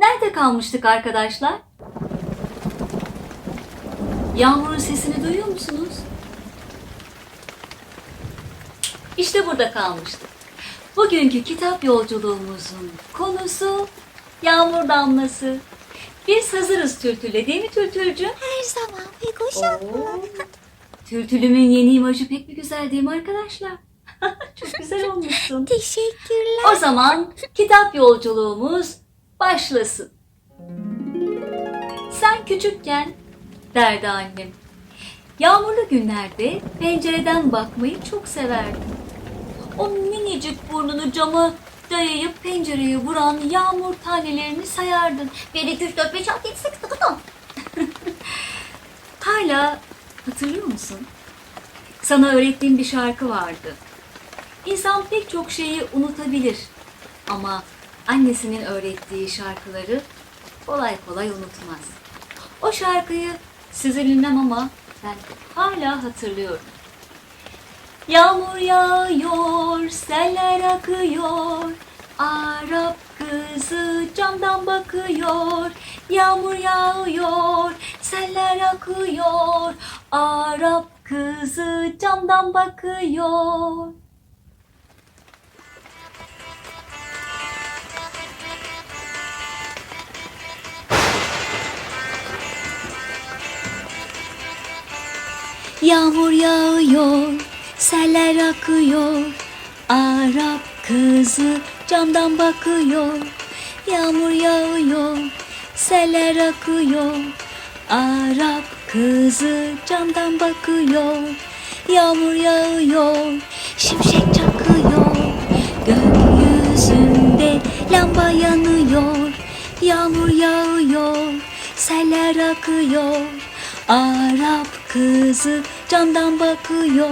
Nerede kalmıştık arkadaşlar? Yağmurun sesini duyuyor musunuz? İşte burada kalmıştık. Bugünkü kitap yolculuğumuzun konusu yağmur damlası. Biz hazırız Tültül'le değil mi Tültülcüğüm? Her zaman Fikoş'um. Oo, Tültülümün yeni imajı pek bir güzel değil mi arkadaşlar? Çok güzel olmuşsun. Teşekkürler. O zaman kitap yolculuğumuz başlasın. Sen küçükken derdi annem. Yağmurlu günlerde pencereden bakmayı çok severdim. O minicik burnunu cama dayayıp pencereye vuran yağmur tanelerini sayardın. 1, 2, 3, 4, 5, 6, 7, 8, 9, 10. Hala hatırlıyor musun? Sana öğrettiğim bir şarkı vardı. İnsan pek çok şeyi unutabilir ama annesinin öğrettiği şarkıları kolay kolay unutmaz. O şarkıyı size bilmem ama ben hala hatırlıyorum. Yağmur yağıyor, seller akıyor. Arap kızı camdan bakıyor. Yağmur yağıyor, seller akıyor. Arap kızı camdan bakıyor. Yağmur yağıyor, seller akıyor. Arap kızı camdan bakıyor. Yağmur yağıyor, seller akıyor. Arap kızı camdan bakıyor. Yağmur yağıyor, şimşek çakıyor. Gökyüzünde lamba yanıyor. Yağmur yağıyor, seller akıyor. Arap kızı camdan bakıyor.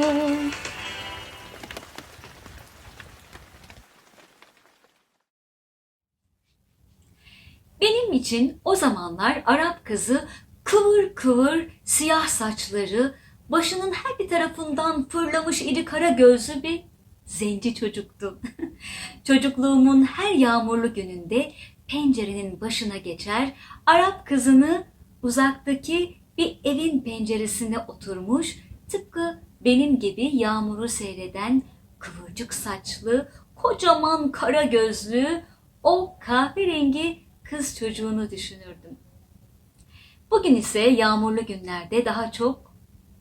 Benim için o zamanlar Arap kızı kıvır kıvır siyah saçları, başının her bir tarafından fırlamış iri kara gözlü bir zenci çocuktu. Çocukluğumun her yağmurlu gününde pencerenin başına geçer, Arap kızını uzaktaki bir evin penceresine oturmuş, tıpkı benim gibi yağmuru seyreden kıvırcık saçlı, kocaman kara gözlü, o kahverengi kız çocuğunu düşünürdüm. Bugün ise yağmurlu günlerde daha çok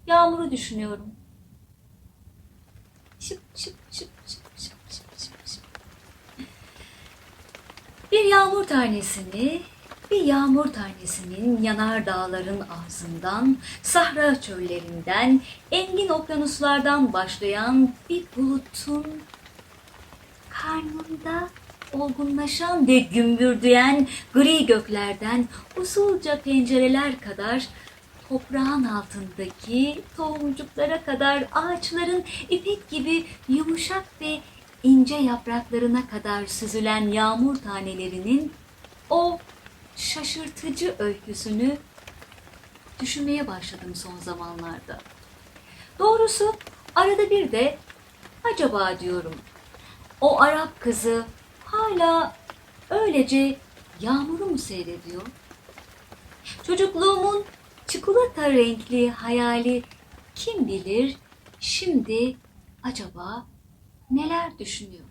yağmuru düşünüyorum. Şıp şıp şıp şıp şıp şıp şıp şıp. Bir yağmur tanesini, bir yağmur tanesinin yanar dağların ağzından, sahra çöllerinden, engin okyanuslardan başlayan bir bulutun karnında olgunlaşan ve gümbürdüyen gri göklerden usulca pencereler kadar toprağın altındaki tohumcuklara kadar ağaçların ipek gibi yumuşak ve ince yapraklarına kadar süzülen yağmur tanelerinin o şaşırtıcı öyküsünü düşünmeye başladım son zamanlarda. Doğrusu arada bir de acaba diyorum o Arap kızı hala öylece yağmuru mu seyrediyor? Çocukluğumun çikolata renkli hayali kim bilir şimdi acaba neler düşünüyor?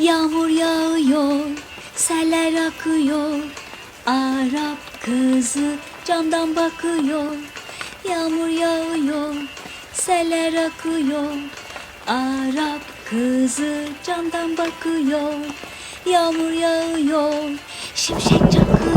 Yağmur yağıyor, seller akıyor. Arap kızı camdan bakıyor. Yağmur yağıyor, seller akıyor. Arap kızı camdan bakıyor. Yağmur yağıyor, şimşek çakıyor.